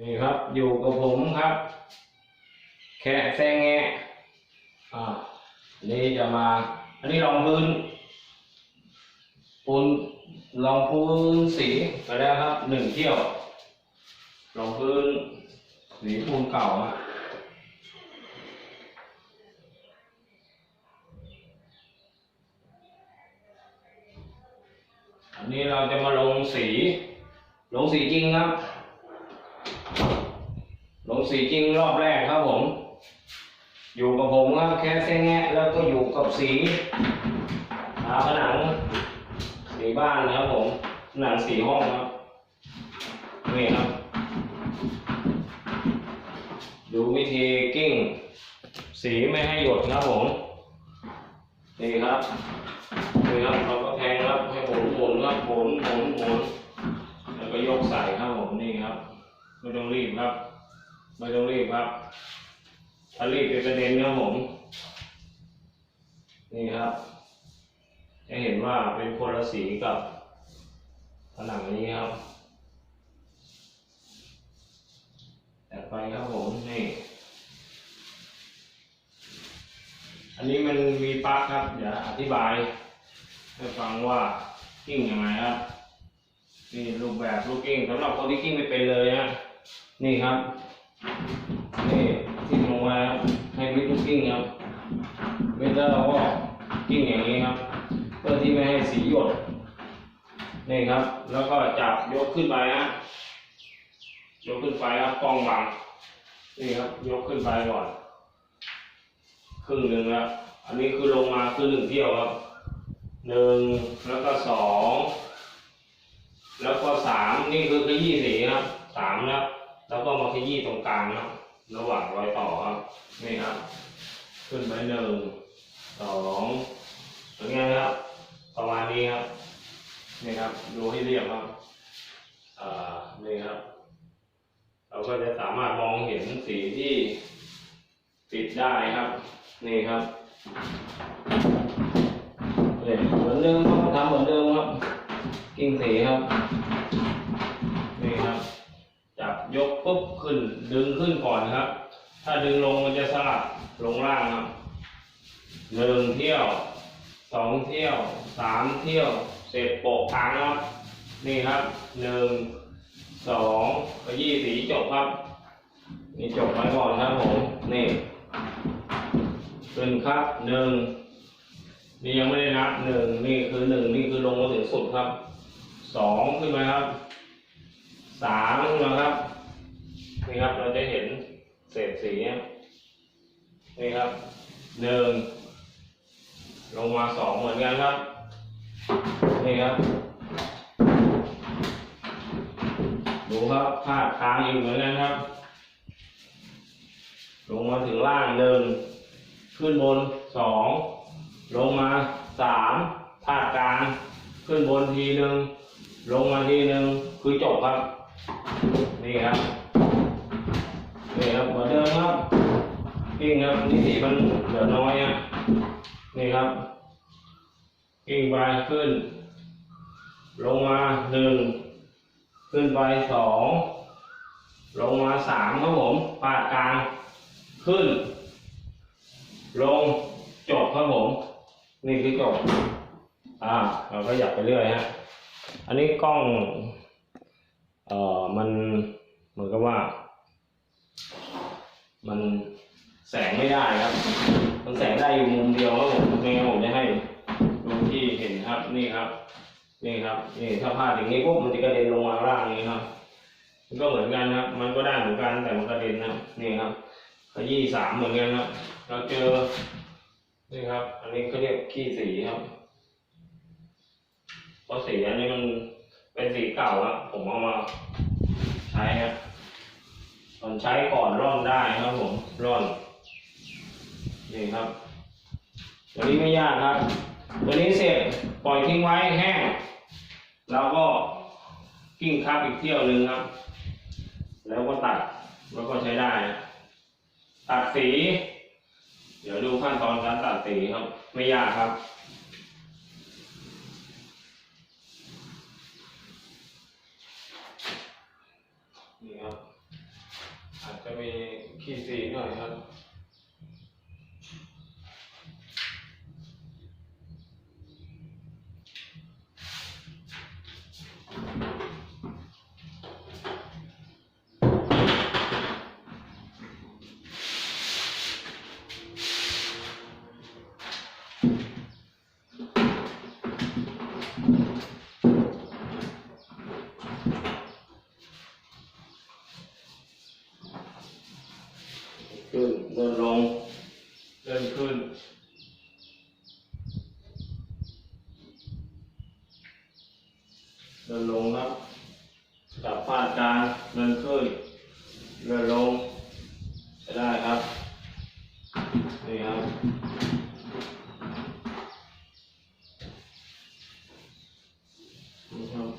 นี่ครับอยู่กับผมครับ แค่แซงแงะอ่าอันนี้จะมา อันนี้รองพื้นปูนรองพื้นสีไปแล้วครับหนึ่งเที่ยวรองพื้นสีปูนเก่าอะอันนี้เราจะมาลงสี ลงสีจริงครับ ลงสีจริงรอบแรกครับผม อยู่กับผมครับแค่เส้นแงะแล้วก็อยู่กับสีฝาผนังสีบ้านนะครับผมผนังสีห้องครับนี่ครับ ดูวิธีกิ้ง สีไม่ให้หยดครับผมนี่ครับนี่ครับเราก็แทงครับให้หมุนหมุนครับหมุนหมุนหมุนแล้วก็ยกใส่ครับผมนี่ครับไม่ต้องรีบครับ ไม่ต้องรีบครับถ้ารีบจะกระเด็นครับผมนี่ครับ จะเห็นว่าเป็นคนละสีกับผนังนี้ครับแต่ไปครับผมนี่อันนี้มันมีปลั๊กครับ เดี๋ยวอธิบายให้ฟังว่ากิ้งยังไงครับนี่รูปแบบลูกกิ้งสำหรับคนที่กิ้งไม่เป็นเลยนะนี่ครับ นี่ทิ้งลงมาครับให้วิดลูกกิ้งครับวิดแล้วเราก็กิ้งอย่างนี้ครับ เพื่อที่ไม่ให้สีหยดนี่ครับ แล้วก็จับยกขึ้นไปนะยกขึ้นไปครับกล้องบังนี่ครับ ยกขึ้นไปก่อนครึ่งหนึ่งแล้วอันนี้คือลงมาคือหนึ่งเที่ยวครับหนึ่งแล้วก็สองแล้วก็สามนี่คือขยี้สีครับสามแล้ว แล้วก็มาขยี้ตรงกลางครับระหว่างรอยต่อครับนี่ครับ ขึ้นไปหนึ่งสองเป็นไงครับ ประมาณนี้ครับนี่ครับ ดูให้เรียบครับอ่านี่ครับ เราก็จะสามารถมองเห็นสีที่ติดได้ครับ นี่ครับเนี่ยเหมือนเดิมครับทำเหมือนเดิมครับ กิ้งสีครับ ยกปุ๊บขึ้น ดึงขึ้นก่อนครับ ถ้าดึงลงมันจะสลับลงล่างครับหนึ่งเที่ยวสองเที่ยวสามเที่ยว เสร็จโปะกลางครับนี่ครับหนึ่งสองขยี้สีจบครับ นี่จบไปก่อนครับผม นี่ขึ้นครับหนึ่งนี่ยังไม่ได้นับหนึ่งนี่คือหนึ่งนี่คือลงมาถึงสุดครับสองขึ้นมาครับ สามนมาครับ นี่ครับเราจะเห็นเศษสีนี่ครับหนึ่งลงมาสองเหมือนกันครับ นี่ครับ ดูครับพาดค้างอีกเหมือนกันครับ ลงมาถึงล่างหนึ่งขึ้นบนสองลงมาสามพาดกลาง ขึ้นบนทีหนึ่งลงมาทีหนึ่งคือจบครับ นี่ครับนี่ครับเหมือนเดิมครับกิ้งครับนี่สีมันเหลือน้อยอะนี่ครับ กิ้งไปขึ้น ลงมาหนึ่งขึ้นไปสองลงมาสามครับผมปาดกลางขึ้น ลงจบครับผม นี่คือจบอ่าเราก็อยากไปเรื่อยฮะอันนี้กล้อง เอ่อมันเหมือนกับว่า มันแสงไม่ได้ครับ มันแสงได้อยู่มุมเดียวครับผมไม่งั้นผมจะให้ดูที่เห็นครับนี่ครับ นี่ครับนี่ถ้าพลาดอย่างนี้ปุ๊บมันจะกระเด็นลงมาล่างนี้ครับมันก็เหมือนกันครับ มันก็ได้เหมือนกันแต่มันกระเด็นนะนี่ครับขยี้สามเหมือนกันครับเราเจอนี่ครับ อันนี้เขาเรียกขี้สีครับเพราะสีอันนี้มัน เป็นสีเก่าครับผมเอามาใช้ครับมันใช้ก่อนร่อนได้ครับผมร่อนนี่ครับตัวนี้ไม่ยากครับตัวนี้เสร็จปล่อยทิ้งไว้แห้ง แล้วก็กิ้งคับอีกเที่ยวหนึ่งครับ แล้วก็ตัดแล้วก็ใช้ได้นะตัดสี เดี๋ยวดูขั้นตอนการตัดสีครับ ไม่ยากครับ อาจจะมี ขีดสีห เดินลงจะได้ครับ นี่ครับ นี่ครับ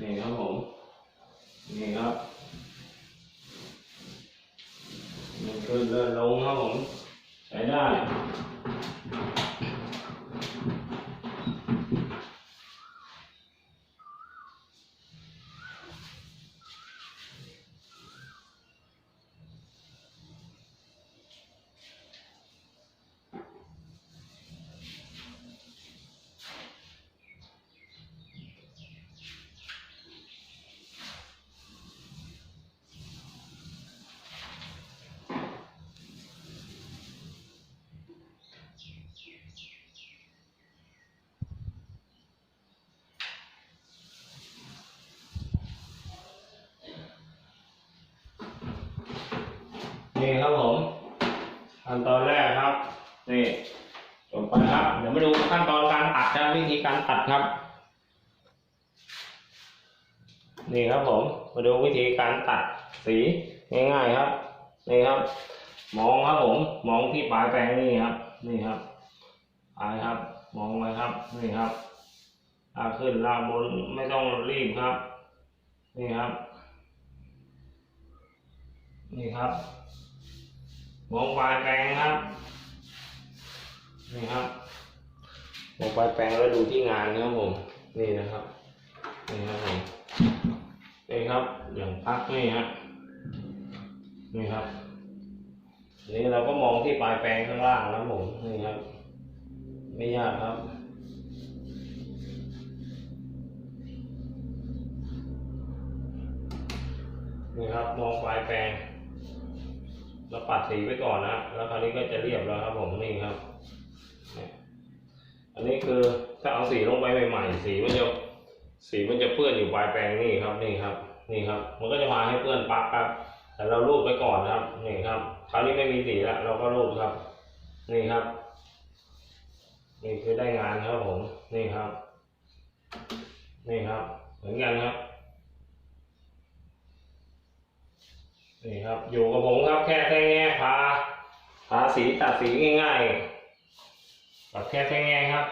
นี่ครับผม นี่ครับมันขึ้นเลื่อนลงครับผม ใช้ได้ นี่ครับผมขั้นตอนแรกครับ นี่จบไปครับ เดี๋ยวมาดูขั้นตอนการตัดนะวิธีการตัดครับ นี่ครับผม มาดูวิธีการตัดสีง่ายๆครับ นี่ครับ มองครับผม มองที่ปลายแปรงนี่ครับ นี่ครับปลายครับ มองไว้ครับ นี่ครับลากขึ้นลากบนไม่ต้องรีบครับ นี่ครับ นี่ครับ มองปลายแปลงครับ นี่ครับมองปลายแปลงแล้วดูที่งานนะครับผม นี่นะครับ นี่ครับผม นี่ครับ อย่างพักนี่ฮะ นี่ครับ นี่เราก็มองที่ปลายแปลงข้างล่างนะผม นี่ครับ ไม่ยากครับนี่ครับมองปลายแปลง เราปัดสีไว้ก่อนนะ แล้วคราวนี้ก็จะเรียบแล้วครับผมนี่ครับ อันนี้คือถ้าเอาสีลงไปใหม่ๆสีมันจะสีมันจะเปื้อนอยู่ปลายแปรงนี่ครับนี่ครับ นี่ครับ มันก็จะมาให้เปื้อนปักครับ แต่เราลูบไปก่อนนะครับนี่ครับคราวนี้ไม่มีสีแล้วเราก็ลูบครับ นี่ครับ นี่คือได้งานครับผมนี่ครับ นี่ครับ เหมือนกันครับ นี่ครับ อยู่กับผมครับแค่แค่แง่พาพาสีตัดสีง่ายๆตัดแค่แค่แง่ครับ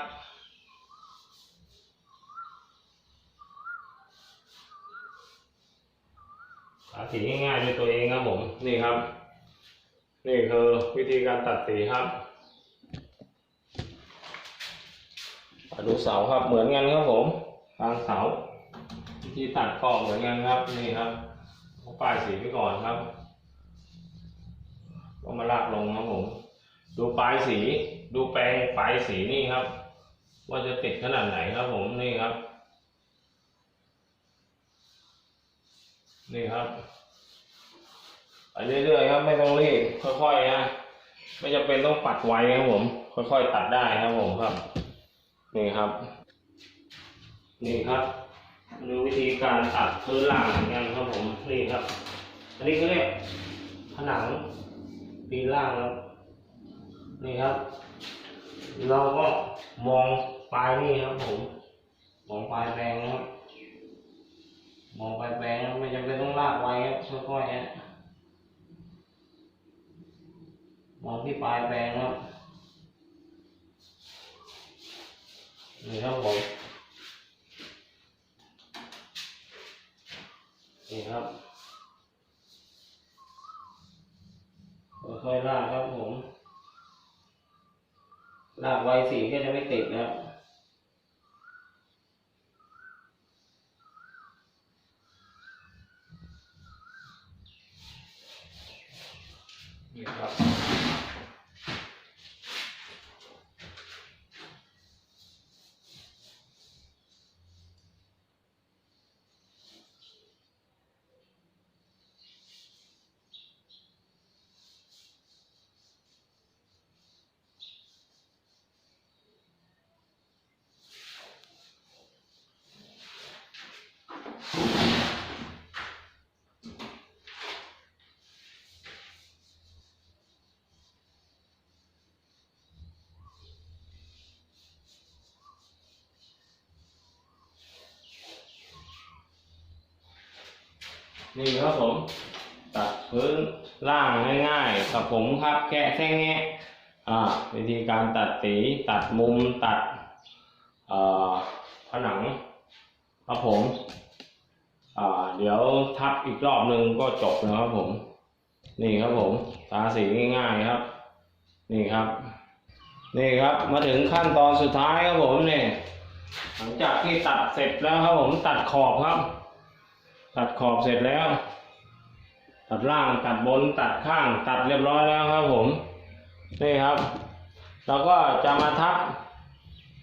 ตัดสีง่ายๆด้วยตัวเองครับผมนี่ครับ นี่คือวิธีการตัดสีครับมาดูเสาครับเหมือนกันครับผมทางเสาวิธีตัดก็เหมือนกันครับนี่ครับ ป้ายสีไปก่อนครับ ก็มาลากลงครับผม ดูปลายสี ดูแปรงปลายสีนี่ครับ ว่าจะติดขนาดไหนครับผมนี่ครับ นี่ครับไปเรื่อยๆครับ ไม่ต้องรีบค่อยๆนะไม่จำเป็นต้องปัดไวครับผม ค่อยๆตัดได้ครับผมครับ นี่ครับ นี่ครับ ดูวิธีการตัดพื้นล่างเหมือนกันครับผมนี่ครับ อันนี้เขาเรียกผนังปีนล่างครับนี่ครับ เราก็มองปลายนี่ครับผม มองปลายแปลงครับมองปลายแปลงไม่จำเป็นต้องลากไว้ครับค่อยๆฮะมองที่ปลายแปลงครับนี่ครับผม นี่ครับค่อยๆลากครับผมลากไวสีก็จะไม่ติดนะครับนี่ครับ นี่ครับผม ตัดพื้นล่างง่ายๆกับผมครับแค่แค่แงะอ่วิธีการตัดสีตัดมุมตัดผนังครับผมเดี๋ยวทับอีกรอบหนึ่งก็จบนะครับผม นี่ครับผมทาสีง่ายๆครับ นี่ครับ นี่ครับมาถึงขั้นตอนสุดท้ายครับผมเนี่ยหลังจากที่ตัดเสร็จแล้วครับผมตัดขอบครับ ตัดขอบเสร็จแล้ว ตัดล่างตัดบนตัดข้าง ตัดเรียบร้อยแล้วครับผมนี่ครับ เราก็จะมาทับ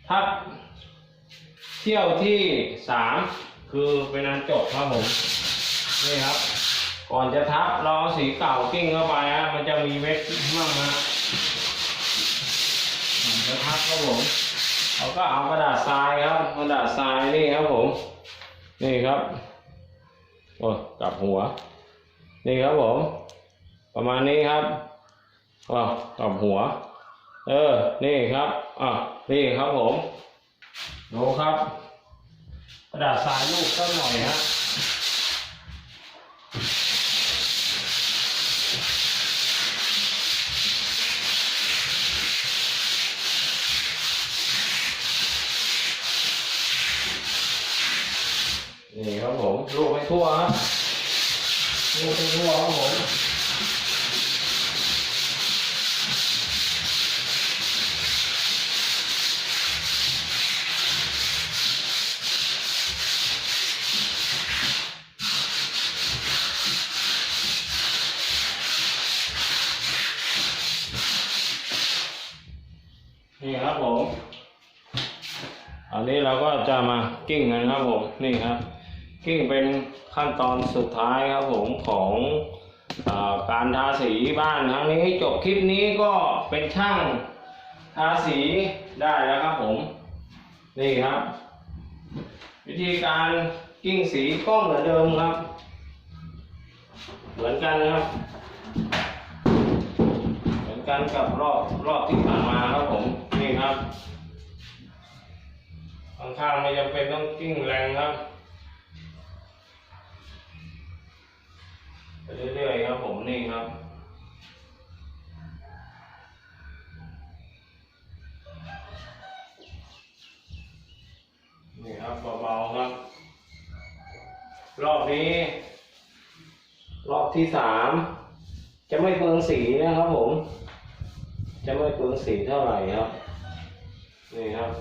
ทับเที่ยวที่สามคือเป็นอันจบครับผมนี่ครับ ก่อนจะทับเราเอาสีเก่ากิ้งเข้าไปฮะมันจะมีเม็ดมั่งนะจะทับครับผมเราก็เอากระดาษทรายครับกระดาษทรายนี่ครับผม นี่ครับ โอ้กลับหัว นี่ครับผม ประมาณนี้ครับอ้ากลับหัว เออ นี่ครับอะนี่ครับผมดูครับ กระดาษทรายลูกก็หน่อยฮะนี่ครับผมลูกไปทั่วครั บลูกไปทั่วครับผมนี่ครับผมอันนี้เราก็จะมากิ้งกันครับผม นี่ครับ กิ้งเป็น ขั้นตอนสุดท้ายครับผมของอการทาสีบ้านครั้งนี้จบคลิปนี้ก็เป็นช่างทาสีได้แล้วครับผมนี่ครับ วิธีการกิ้งสีก็เหมือนเดิมครับ เหมือนกันครับ เหมือนกันกับรอบรอบที่ผ่านมาครับผมนี่ครับข้างๆไม่จำเป็นต้องกิ้งแรงครับ เรื่อยๆครับผมนี่ครับนี่ครับเบาๆครับ รอบนี้ รอบที่สามจะไม่เปลืองสีนะครับผม จะไม่เปลืองสีเท่าไหร่ครับ นี่ครับ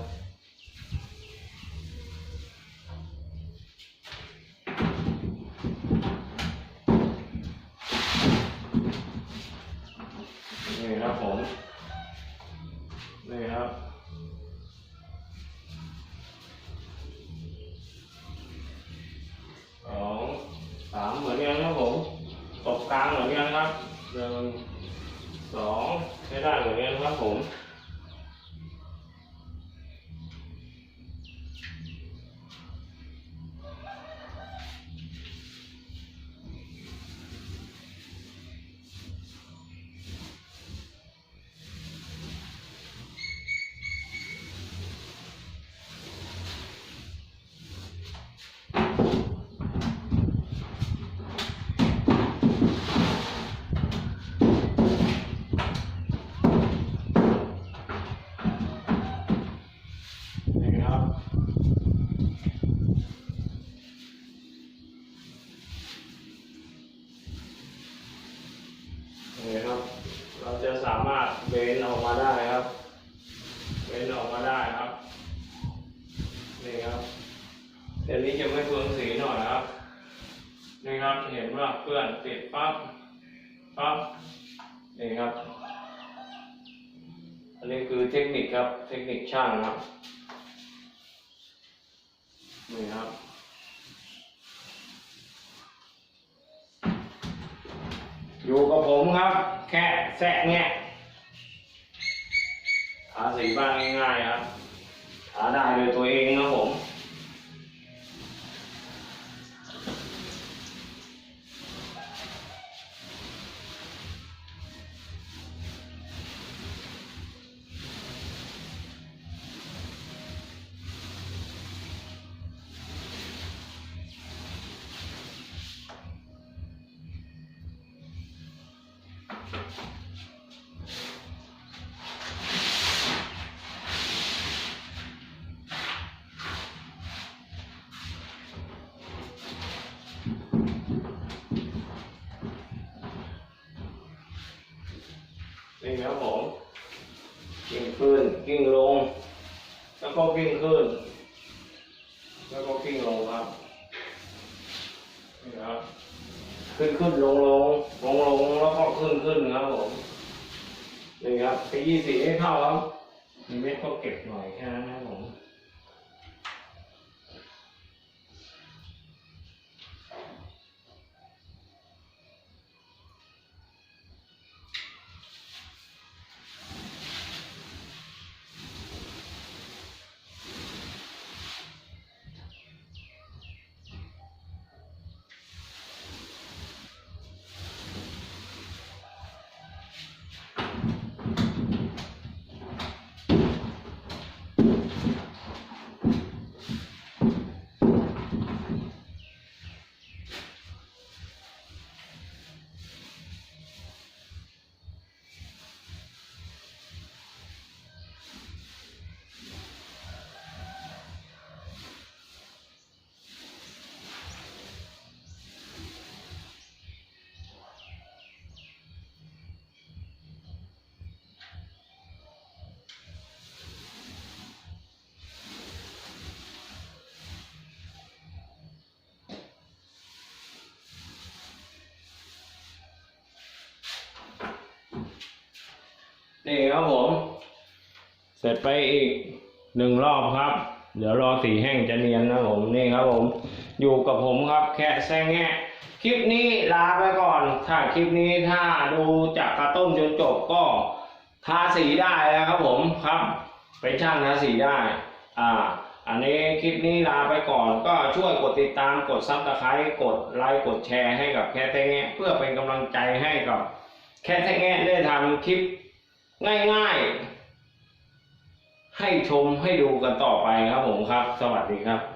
เบนออกมาได้ครับ เบนออกมาได้ครับ นี่ครับเดี๋ยวนี้จะไม่เฟืองสีหน่อยครับ นี่ครับ เห็นว่าเพื่อนติดปั๊บ ปั๊บ นี่ครับ อันนี้คือเทคนิคครับ เทคนิคช่างครับ นี่ครับอยู่กับผมครับ แค่แซะแงะ ทาสีบ้านง่ายๆครับทาได้โดยตัวเองนะผม นะครับผมกิ้งขึ้นกิ้งลง แล้วก็กิ้งขึ้น แล้วก็กิ้งลงครับนี่ครับขึ้นขึ้นลงลงลงลงแล้วก็ขึ้นขึ้นครับผมนี่ครับขยี้สีให้เข้าครับมีเม็ดก็เก็บหน่อยแค่นั้นนะครับผม นี่ครับผม เสร็จไปอีกหนึ่งรอบครับ เดี๋ยวรอสีแห้งจะเนียนนะผมนี่ครับผม อยู่กับผมครับแค่แซงแงะคลิปนี้ลาไปก่อน ถ้าคลิปนี้ถ้าดูจากกระต้นจนจบก็ทาสีได้แล้วครับผมครับเป็นช่างทาสีได้ อ่า อันนี้คลิปนี้ลาไปก่อนก็ช่วยกดติดตามกดซับสไครต์กดไลค์กดแชร์ให้กับแค่แซงแงะเพื่อเป็นกำลังใจให้กับแค่แซงแงะได้ทำคลิป ง่ายๆ ให้ชมให้ดูกันต่อไปครับผมครับ สวัสดีครับ